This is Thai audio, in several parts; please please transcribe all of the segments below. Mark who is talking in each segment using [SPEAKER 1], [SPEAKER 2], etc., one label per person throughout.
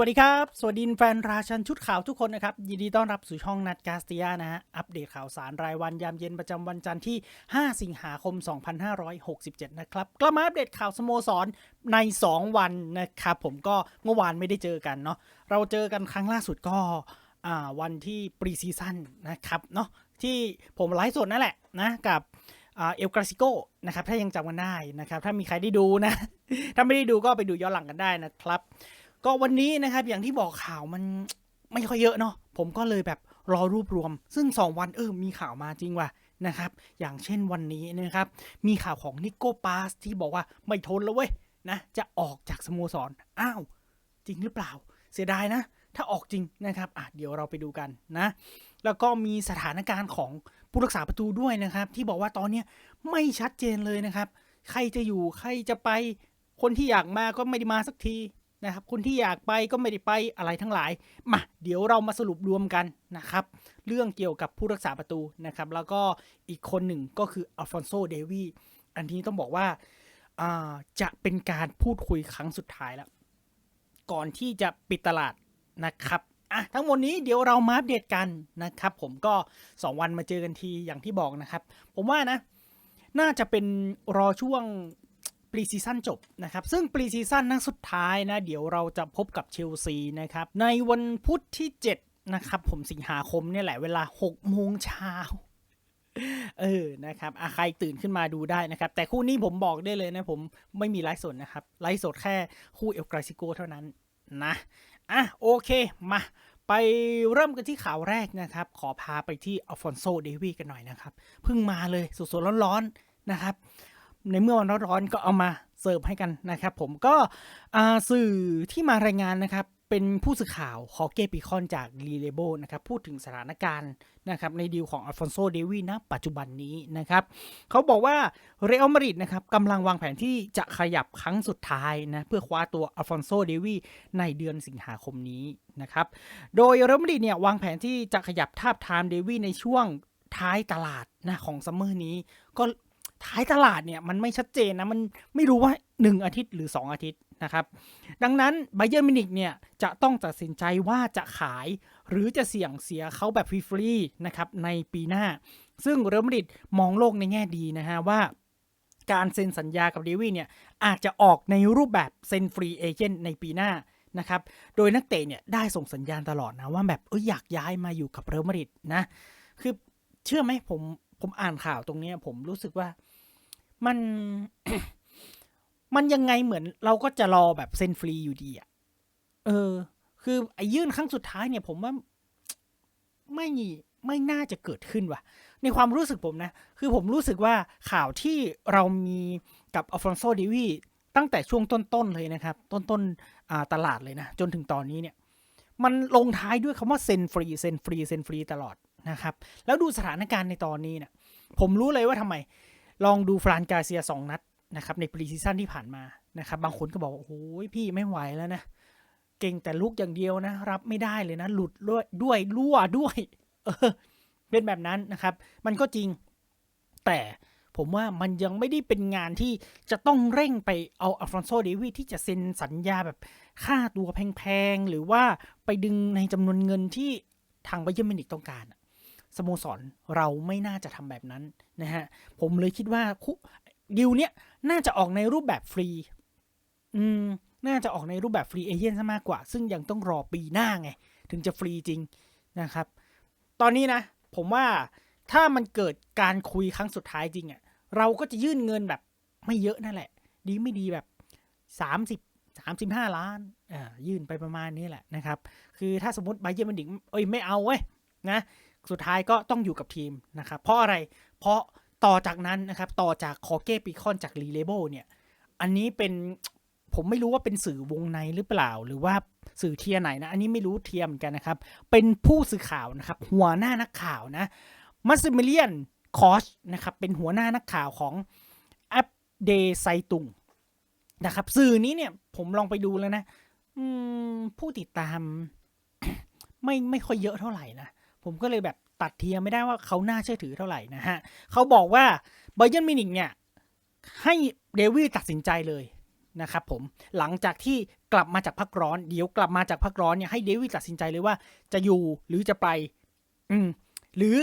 [SPEAKER 1] สวัสดีครับ สวัสดีแฟนราชันชุดข่าวทุกคนนะครับ ยินดีต้อนรับสู่ช่องนัดกาสตียนะฮะ อัปเดตข่าวสารรายวันยามเย็นประจำวันจันทร์ที่ 5 สิงหาคม 2567 นะครับ กลับมาอัปเดตข่าวสโมสรใน 2 วันนะครับ ผมก็เมื่อวานไม่ได้เจอกันเนาะ เราเจอกันครั้งล่าสุดก็วันที่ปรีซีซั่นนะครับเนาะที่ผมไลฟ์สดนั่นแหละนะกับเอลกราซิโกนะครับถ้ายังจำกันได้นะครับถ้ามีใครได้ดูนะ ถ้าไม่ได้ดูก็ไปดูย้อนหลังกันได้นะครับ ก็วันนี้นะครับอย่างที่บอกข่าวมันไม่ค่อยเยอะเนาะผมก็เลยแบบรอรวบรวม ซึ่ง 2 วันเออมีข่าวมาจริงว่ะนะครับ อย่างเช่นวันนี้นะครับ มีข่าวของนิโก้ปาสที่บอกว่าไม่ทนแล้วเว้ยนะ จะออกจากสโมสรอ้าว จริงหรือเปล่า เสียดายนะ ถ้าออกจริงนะครับอะเดี๋ยวเราไปดูกันนะ แล้วก็มีสถานการณ์ของผู้รักษาประตูด้วยนะครับ ที่บอกว่าตอนเนี้ไม่ชัดเจนเลยนะครับ ใครจะอยู่ใครจะไปคนที่อยากมาก็ไม่ได้มาสักที นะครับคนที่อยากไปก็ไม่ได้ไปอะไรทั้งหลาย มาเดี๋ยวเรามาสรุปรวมกันนะครับ เรื่องเกี่ยวกับผู้รักษาประตูนะครับ แล้วก็อีกคนหนึ่งก็คืออัลฟอนโซเดวีอันนี้ต้องบอกว่าาจะเป็นการพูดคุยครั้งสุดท้ายแล้ว ก่อนที่จะปิดตลาดนะครับอะทั้งหมดนี้เดี๋ยวเรามาอัปเดตกันนะครับ ผมก็ 2 วันมาเจอกันทีอย่างที่บอกนะครับ ผมว่านะ น่าจะเป็นรอช่วง ปรีซีซั่นจบนะครับ ซึ่งปรีซีซั่นนัดสุดท้ายนะ เดี๋ยวเราจะพบกับเชลซีนะครับ ในวันพุธที่ 7 นะครับ ผมสิงหาคมเนี่ยแหละเวลา6โมงเช้าเออ นะครับอใครตื่นขึ้นมาดูได้นะครับ แต่คู่นี้ผมบอกได้เลยนะผมไม่มีไลฟ์สดนะครับ ไลฟ์สดแค่คู่เอลกราซิโกเท่านั้นนะ อะ โอเค มา ไปเริ่มกันที่ข่าวแรกนะครับ ขอพาไปที่อัลฟอนโซเดวีกันหน่อยนะครับ เพิ่งมาเลยสดๆร้อนๆนะครับ ในเมื่อวันร้อนๆก็เอามาเสิร์ฟให้กันนะครับ ผมก็สื่อที่มารายงานนะครับ เป็นผู้สื่อข่าวฮอเกปีคอนจากรีเลโบนะครับพูดถึงสถานการณ์นะครับในดีลของอัลฟอนโซเดวีณปัจจุบันนี้นะครับเขาบอกว่าเรอัลมาดริดนะครับกำลังวางแผนที่จะขยับครั้งสุดท้ายนะเพื่อคว้าตัวอัลฟอนโซเดวีในเดือนสิงหาคมนี้นะครับโดยเรอัลมาดริดเนี่ยวางแผนที่จะขยับทาบทามเดวีในช่วงท้ายตลาดนะของซัมเมอร์นี้ก็ ท้ายตลาดเนี่ยมันไม่ชัดเจนนะ มันไม่รู้ว่า 1 อาทิตย์หรือ 2 อาทิตย์นะครับ ดังนั้นไบเยอร์มินิกเนี่ยจะต้องตัดสินใจว่าจะขาย หรือจะเสี่ยงเสียเขาแบบฟรีๆนะครับในปีหน้า ซึ่งเรอัลมาดริดมองโลกในแง่ดีนะฮะว่าการเซ็นสัญญากับเดวี่เนี่ยอาจจะออกในรูปแบบเซ็นฟรีเอเจนต์ในปีหน้านะครับ โดยนักเตะเนี่ยได้ส่งสัญญาณตลอดนะว่าแบบเอออยากย้ายมาอยู่กับเรอัลมาดริดนะ คือเชื่อไหมผมผมอ่านข่าวตรงนี้ผมรู้สึกว่า มัน มันยังไงเหมือน เราก็จะรอแบบเซ็นฟรีอยู่ดีอะเออ คือไอ้ยื่นครั้งสุดท้ายเนี่ย ผมว่าไม่ไม่น่าจะเกิดขึ้นว่ะ ในความรู้สึกผมนะ คือผมรู้สึกว่าข่าวที่เรามีกับอัลฟอนโซเดวีตั้งแต่ช่วงต้น ๆ เลยนะครับ ต้นๆตลาดเลยนะ จนถึงตอนนี้เนี่ย มันลงท้ายด้วยคำว่าเซ็นฟรีเซ็นฟรีเซ็นฟรีตลอดนะครับ แล้วดูสถานการณ์ในตอนนี้เนี่ยผมรู้เลยว่าทำไม ลองดูฟรานกาเซียสองนัดนะครับในปรีซีซั่นที่ผ่านมานะครับบางคนก็บอกว่าโอ้ยพี่ไม่ไหวแล้วนะ เก่งแต่ลุกอย่างเดียวนะ รับไม่ได้เลยนะ หลุดด้วยด้วยรั่วด้วยเออเป็นแบบนั้นนะครับ มันก็จริง แต่ผมว่ามันยังไม่ได้เป็นงานที่จะต้องเร่งไปเอาอัลฟรอนโซเดวีที่จะเซ็นสัญญาแบบค่าตัวแพงๆ หรือว่าไปดึงในจำนวนเงินที่ทางไบเยอร์มินิกต้องการ สโมสรเราไม่น่าจะทำแบบนั้นนะฮะผมเลยคิดว่าดิวเนี้ยน่าจะออกในรูปแบบฟรี อืม น่าจะออกในรูปแบบฟรีเอเจนต์ซะมากกว่า ซึ่งยังต้องรอปีหน้าไง ถึงจะฟรีจริงนะครับ ตอนนี้นะ ผมว่าถ้ามันเกิดการคุยครั้งสุดท้ายจริงอะ่ะ เราก็จะยื่นเงินแบบไม่เยอะนั่นแหละ ดีไม่ดีแบบสามสิบสามสิบห้าล้านอ่ายื่นไปประมาณนี้แหละนะครับ คือถ้าสมมติไบเยอร์มันดิงเอ้ยไม่เอาเว้ยนะ สุดท้ายก็ต้องอยู่กับทีมนะครับเพราะอะไรเพราะต่อจากนั้นนะครับ ต่อจากคอเก้ปีคอนจากรีเลเบลเนี่ย อันนี้เป็นผมไม่รู้ว่าเป็นสื่อวงในหรือเปล่า หรือว่าสื่อเทียร์ไหนนะ อันนี้ไม่รู้เทียมกันนะครับ เป็นผู้สื่อข่าวนะครับ หัวหน้านักข่าวนะมัสซิมิเลียนคอชนะครับ เป็นหัวหน้านักข่าวของแอปเดไซตุงนะครับ สื่อนี้เนี่ยผมลองไปดูแล้วนะผู้ติดตาม ไม่ไม่ค่อยเยอะเท่าไหร่นะ ผมก็เลยแบบตัดเทียมไม่ได้ว่าเขาน่าเชื่อถือเท่าไหร่นะฮะเขาบอกว่าไบเยนมินิกเนี่ยให้เดวิดตัดสินใจเลยนะครับผมหลังจากที่กลับมาจากพักร้อน เดี๋ยวกลับมาจากพักร้อนเนี่ยให้เดวิดตัดสินใจเลยว่าจะอยู่หรือจะไป อืมหรือ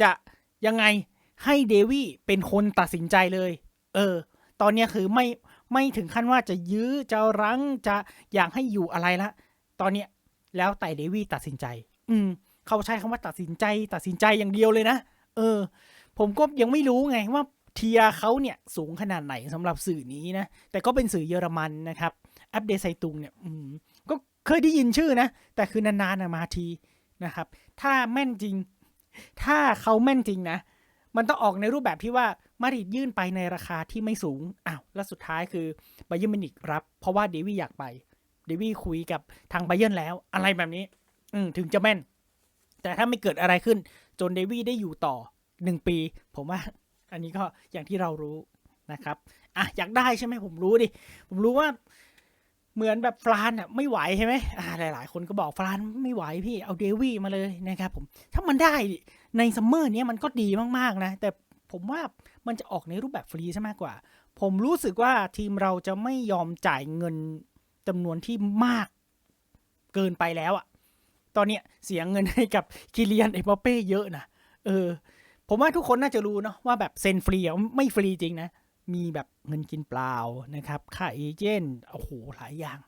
[SPEAKER 1] จะยังไงให้เดวิดเป็นคนตัดสินใจเลย เออ ตอนนี้คือไม่ไม่ถึงขั้นว่าจะยื้อจะรั้งจะอยากให้อยู่อะไรละ ตอนเนี้ยแล้วแต่เดวิดตัดสินใจ อืม เขาใช้คำว่าตัดสินใจตัดสินใจอย่างเดียวเลยนะ เออ ผมก็ยังไม่รู้ไงว่าเทียเขาเนี่ยสูงขนาดไหนสำหรับสื่อนี้นะ แต่ก็เป็นสื่อเยอรมันนะครับ อัปเดตไซตุงเนี่ยอืมก็เคยได้ยินชื่อนะ แต่คือนานๆนะมาทีนะครับ ถ้าแม่นจริง ถ้าเขาแม่นจริงนะ มันต้องออกในรูปแบบที่ว่ามาริดยื่นไปในราคาที่ไม่สูง อ้าว แล้วสุดท้ายคือไบเย r n มินิกรับ เพราะว่าเดวี่อยากไป เดวี่คุยกับทางไบเย r n แล้ว อะไรแบบนี้ อืถึงจะแม่น แต่ถ้าไม่เกิดอะไรขึ้น จนเดวี่ได้อยู่ต่อหนึ่งปี ผมว่า อันนี้ก็อย่างที่เรารู้นะครับอะอยากได้ใช่ไหมผมรู้ดิ ผมรู้ว่าเหมือนแบบฟรานอะไม่ไหวใช่ไหมอ่าหลาย ๆ คนก็บอกฟรานไม่ไหวพี่เอาเดวี่มาเลยนะครับผมถ้ามันได้ในซัมเมอร์นี้มันก็ดีมากๆนะ แต่ผมว่ามันจะออกในรูปแบบฟรีซะมากกว่า ผมรู้สึกว่าทีมเราจะไม่ยอมจ่ายเงินจำนวนที่มากเกินไปแล้วอะ ตอนเนี้ยเสียเงินให้กับคิเลียนเอมบัปเป้เยอะนะเออ ผมว่าทุกคนน่าจะรู้เนาะว่าแบบเซ็นฟรีอะไม่ฟรีจริงนะ มีแบบเงินกินเปล่านะครับ ค่าเอเจนต์โอ้โหหลายอย่าง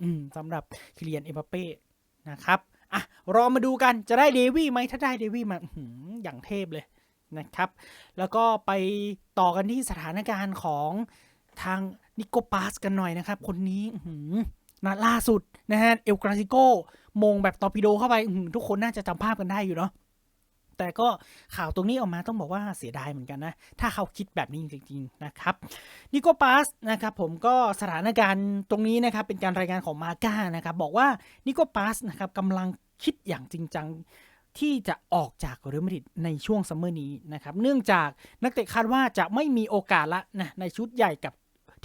[SPEAKER 1] อืมสำหรับคิเลียนเอมบัปเป้นะครับอะรอมาดูกันจะได้เดวี่ไหมถ้าได้เดวี่มาอื้อหืออย่างเทพเลยนะครับ แล้วก็ไปต่อกันที่สถานการณ์ของทางนิโกปาสกันหน่อยนะครับ คนนี้อื้อหือนาล่าสุดนะฮะเอลกราซิโก มงแบบตอร์ปิโดเข้าไปทุกคนน่าจะจำภาพกันได้อยู่เนาะแต่ก็ข่าวตรงนี้ออกมาต้องบอกว่าเสียดายเหมือนกันนะ ถ้าเขาคิดแบบนี้จริงๆนะครับนิโกปาสนะครับผมก็สถานการณ์ตรงนี้นะครับเป็นการรายงานของมาก้านะครับบอกว่านิโกปาสนะครับกำลังคิดอย่างจริงจังที่จะออกจากเรอัลมาดริดในช่วงซัมเมอร์นี้นะครับ เนื่องจากนักเตะคาดว่าจะไม่มีโอกาสละนะในชุดใหญ่กับ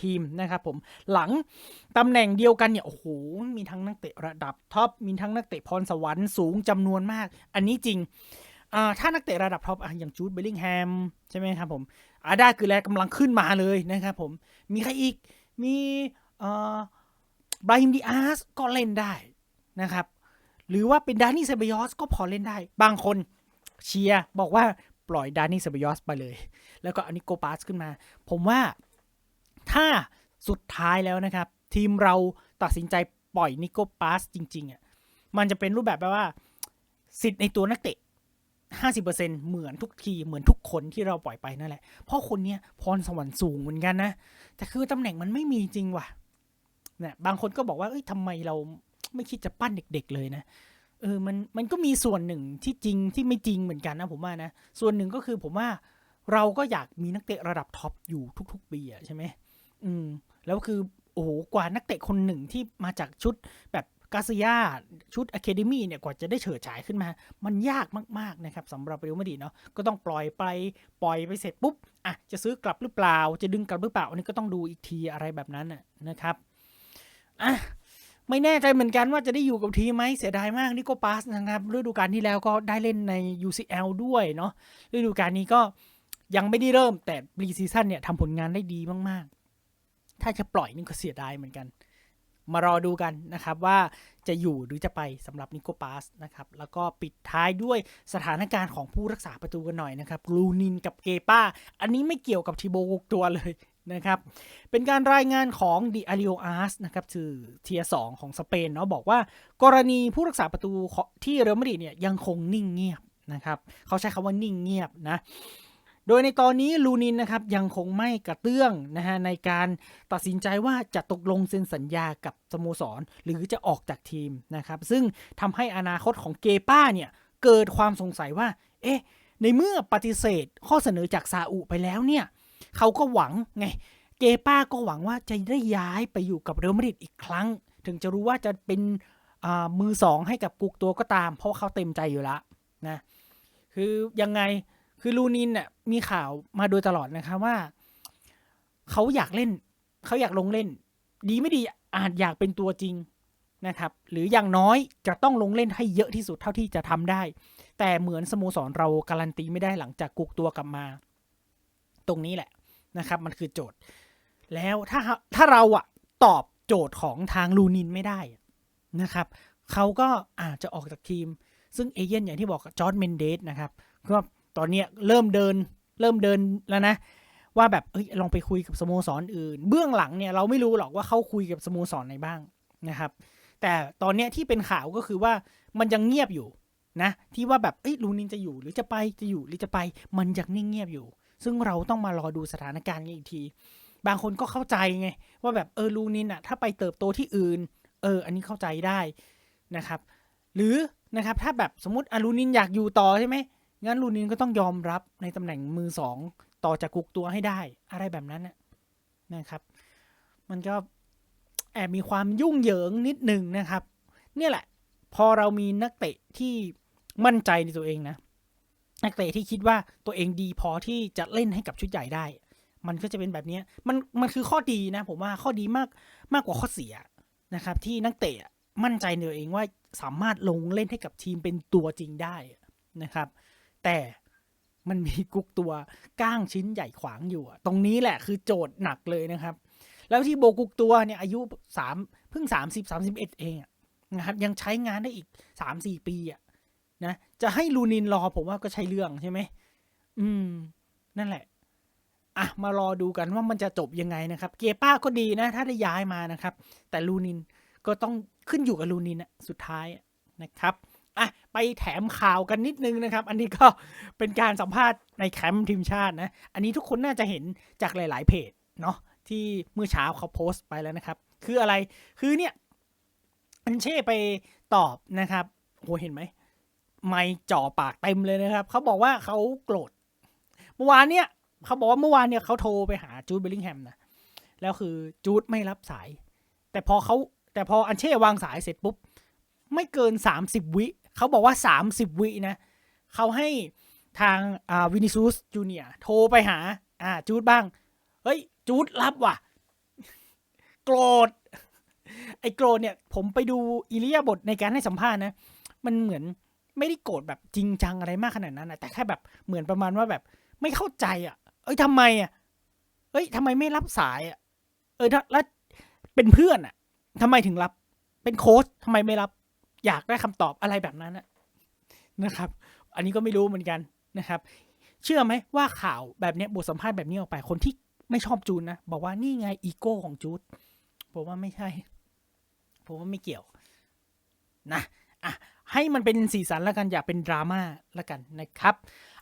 [SPEAKER 1] ทีมนะครับผมหลังตำแหน่งเดียวกันเนี่ยโอ้โหมีทั้งนักเตะระดับท็อปมีทั้งนักเตะพรสวรรค์สูงจำนวนมาก อันนี้จริงถ้านักเตะระดับท็อปอย่างจูดเบลลิงแฮมใช่ไหมครับผมอาดาคือแลกำลังขึ้นมาเลยนะครับผมมีใครอีกมีบราฮิมดิอาสก็เล่นได้นะครับ หรือว่าเป็นดานี่เซเบยอสก็พอเล่นได้ บางคนเชียร์บอกว่าปล่อยดานี่เซเบยอสไปเลย แล้วก็อันนี้โกปาสขึ้นมา ผมว่า ถ้าสุดท้ายแล้วนะครับ ทีมเราตัดสินใจปล่อยนิโกปาสจริงๆอะมันจะเป็นรูปแบบแบบว่า สิทธิ์ในตัวนักเตะ 50%เหมือนทุกทีเหมือนทุกคนที่เราปล่อยไปนั่นแหละ เพราะคนเนี้ยพรสวรรค์สูงเหมือนกันนะ แต่คือตำแหน่งมันไม่มีจริงว่ะเนี่ยบางคนก็บอกว่าเอ้ยทำไมเราไม่คิดจะปั้นเด็ก ๆ เลยนะเออมันมันก็มีส่วนหนึ่งที่จริงที่ไม่จริงเหมือนกันนะผมว่านะ ส่วนหนึ่งก็คือผมว่าเราก็อยากมีนักเตะระดับท็อปอยู่ทุก ๆ ปีอะใช่ไหม อืม แล้วคือ โอ้โห กว่านักเตะคนหนึ่งที่มาจากชุดแบบกาซิยาชุดอะเคเดมี่เนี่ยกว่าจะได้เฉิดฉายขึ้นมา มันยากมาก ๆ นะครับสำหรับเรอัลมาดริดเนาะก็ต้องปล่อยไปปล่อยไปเสร็จปุ๊บอะจะซื้อกลับหรือเปล่า จะดึงกลับหรือเปล่า อันนี้ก็ต้องดูอีกทีอะไรแบบนั้นนะครับอะไม่แน่ใจเหมือนกันว่าจะได้อยู่กับทีมไหมเสียดายมากนิโกปาสนะครับฤดูกาลที่แล้วก็ได้เล่นใน UCL ด้วยเนาะฤดูกาลนี้ก็ยังไม่ได้เริ่มแต่ปรีซีซั่นเนี่ยทำผลงานได้ดีมาก ถ้าจะปล่อยนี่ก็เสียดายเหมือนกัน มารอดูกันนะครับว่าจะอยู่หรือจะไปสำหรับนิโกปาสนะครับแล้วก็ปิดท้ายด้วยสถานการณ์ของผู้รักษาประตูกันหน่อยนะครับลูนินกับเกป้า อันนี้ไม่เกี่ยวกับทีโบกตัวเลยนะครับเป็นการรายงานของดิอาริโออาร์สนะครับสื่อเทียสองของสเปนเนาะบอกว่ากรณีผู้รักษาประตูที่เรอัลมาดริดเนี่ยยังคงนิ่งเงียบนะครับเขาใช้คำว่านิ่งเงียบนะ โดยในตอนนี้ลูนินนะครับยังคงไม่กระเตื้องนะฮะในการตัดสินใจว่าจะตกลงเซ็นสัญญากับสโมสร หรือจะออกจากทีมนะครับซึ่งทำให้อนาคตของเกป้าเนี่ยเกิดความสงสัยว่า เอ๊ะ ในเมื่อปฏิเสธข้อเสนอจากซาอุไปแล้วเนี่ยเขาก็หวังไงเกป้าก็หวังว่าจะได้ย้ายไปอยู่กับเรอัลมาดริดอีกครั้ง ถึงจะรู้ว่าจะเป็นมือสองให้กับกุกตัวก็ตาม เพราะเขาเต็มใจอยู่แล้วนะคือยังไง คือลูนินเนี่ยมีข่าวมาโดยตลอดนะครับว่า เขาอยากเล่น เขาอยากลงเล่น ดีไม่ดีอาจอยากเป็นตัวจริงนะครับ หรืออย่างน้อยจะต้องลงเล่นให้เยอะที่สุดเท่าที่จะทำได้ แต่เหมือนสโมสรเราการันตีไม่ได้หลังจากกุกตัวกลับมา ตรงนี้แหละนะครับ มันคือโจทย์ แล้วถ้าถ้าเราอะตอบโจทย์ของทางลูนินไม่ได้นะครับเขาก็อาจจะออกจากทีม ซึ่งเอเย่นอย่างที่บอกจอร์ดเมนเดสนะครับก็ ตอนเนี้ยเริ่มเดินเริ่มเดินแล้วนะ ว่าแบบเอ้ยลองไปคุยกับสโมสรออื่น เบื้องหลังเนี่ยเราไม่รู้หรอกว่าเขาคุยกับสโมสรไหนบ้างนะครับ แต่ตอนเนี้ยที่เป็นข่าวก็คือว่ามันยังเงียบอยู่นะที่ว่าแบบเอ้ยลูนินจะอยู่หรือจะไปจะอยู่หรือจะไปมันยังเงียบอยู่ ซึ่งเราต้องมารอดูสถานการณ์กันอีกที บางคนก็เข้าใจไงว่าแบบเออลูนินอะถ้าไปเติบโตที่อื่น เออ อันนี้เข้าใจได้นะครับ หรือนะครับถ้าแบบสมมติอาลูนินอยากอยู่ต่อใช่ไหม งั้นลูนินก็ต้องยอมรับในตำแหน่งมือสองต่อจากกุกตัวให้ได้ อะไรแบบนั้นนะครับ มันก็แอบมีความยุ่งเหยิงนิดหนึ่งนะครับ เนี่ยแหละ พอเรามีนักเตะที่มั่นใจในตัวเองนะ นักเตะที่คิดว่าตัวเองดีพอที่จะเล่นให้กับชุดใหญ่ได้ มันก็จะเป็นแบบนี้มันมันคือข้อดีนะ ผมว่าข้อดีมากมากกว่าข้อเสียนะครับ ที่นักเตะมั่นใจในตัวเองว่าสามารถลงเล่นให้กับทีมเป็นตัวจริงได้นะครับ แต่มันมีกุ๊กตัวก้างชิ้นใหญ่ขวางอยู่ตรงนี้แหละคือโจทย์หนักเลยนะครับ แล้วที่โบกุกตัวเนี่ยอายุสามเพิ่งสามสิบสามสิบเอ็ดเองนะครับยังใช้งานได้อีกสามสี่ปีอะนะจะให้ลูนินรอผมว่าก็ใช่เรื่องใช่ไหมอืม นั่นแหละอะมารอดูกันว่ามันจะจบยังไงนะครับ เกป้าก็ดีนะ ถ้าได้ย้ายมานะครับ แต่ลูนินก็ต้องขึ้นอยู่กับลูนินอะสุดท้ายนะครับ อะไปแถมข่าวกันนิดนึงนะครับ อันนี้ก็เป็นการสัมภาษณ์ในแคมป์ทีมชาตินะ อันนี้ทุกคนน่าจะเห็นจากหลาย ๆ เพจเนาะที่เมื่อเช้าเขาโพสต์ไปแล้วนะครับ คืออะไรคือเนี่ยอันเช่ไปตอบนะครับโหเห็นไหมไม่จ่อปากเต็มเลยนะครับ เขาบอกว่าเขาโกรธเมื่อวานเนี่ยเขาบอกว่าเมื่อวานเนี่ยเขาโทรไปหาจูดเบลลิงแฮมนะแล้วคือจูดไม่รับสาย แต่พอเขาแต่พออันเช่วางสายเสร็จปุ๊บ ไม่เกิน 30 วิ เขาบอกว่า 30 วินะเขาให้ทางอ่าวินิซูสจูเนียโทรไปหา อ่าจูดบ้าง เฮ้ย จูดรับว่ะ โกรธ ไอ้โกรธเนี่ย ผมไปดูอิริยบถในการให้สัมภาษณ์นะ มันเหมือนไม่ได้โกรธแบบจริงจังอะไรมากขนาดนั้นนะแต่แค่แบบเหมือนประมาณว่าแบบไม่เข้าใจอะ เอ้ยทำไมอะ เอ้ยทำไมไม่รับสายอะ เออถ้าแล้วเป็นเพื่อนอะทำไมถึงรับ เป็นโค้ชทำไมไม่รับ อยากได้คำตอบอะไรแบบนั้นนะครับ อันนี้ก็ไม่รู้เหมือนกันนะครับ เชื่อไหมว่าข่าวแบบนี้บทสัมภาษณ์แบบนี้ออกไปคนที่ไม่ชอบจูนนะบอกว่านี่ไงอีโก้ของจูดผมว่าไม่ใช่ ผมว่าไม่เกี่ยว นะอะให้มันเป็นสีสันแล้วกันอย่าเป็นดราม่าแล้วกันนะครับ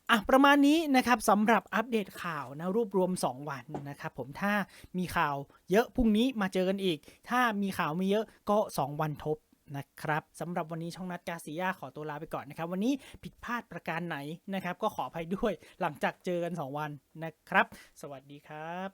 [SPEAKER 1] อะประมาณนี้นะครับสำหรับอัปเดตข่าวนะรวบรวม 2 วันนะครับผมถ้ามีข่าวเยอะพรุ่งนี้มาเจอกันอีก ถ้ามีข่าวไม่เยอะก็ 2 วันทบ นะครับสำหรับวันนี้ช่องนัดกาซียาขอตัวลาไปก่อนนะครับ วันนี้ผิดพลาดประการไหนนะครับ ก็ขออภัยด้วยหลังจากเจอกัน 2 วันนะครับ สวัสดีครับ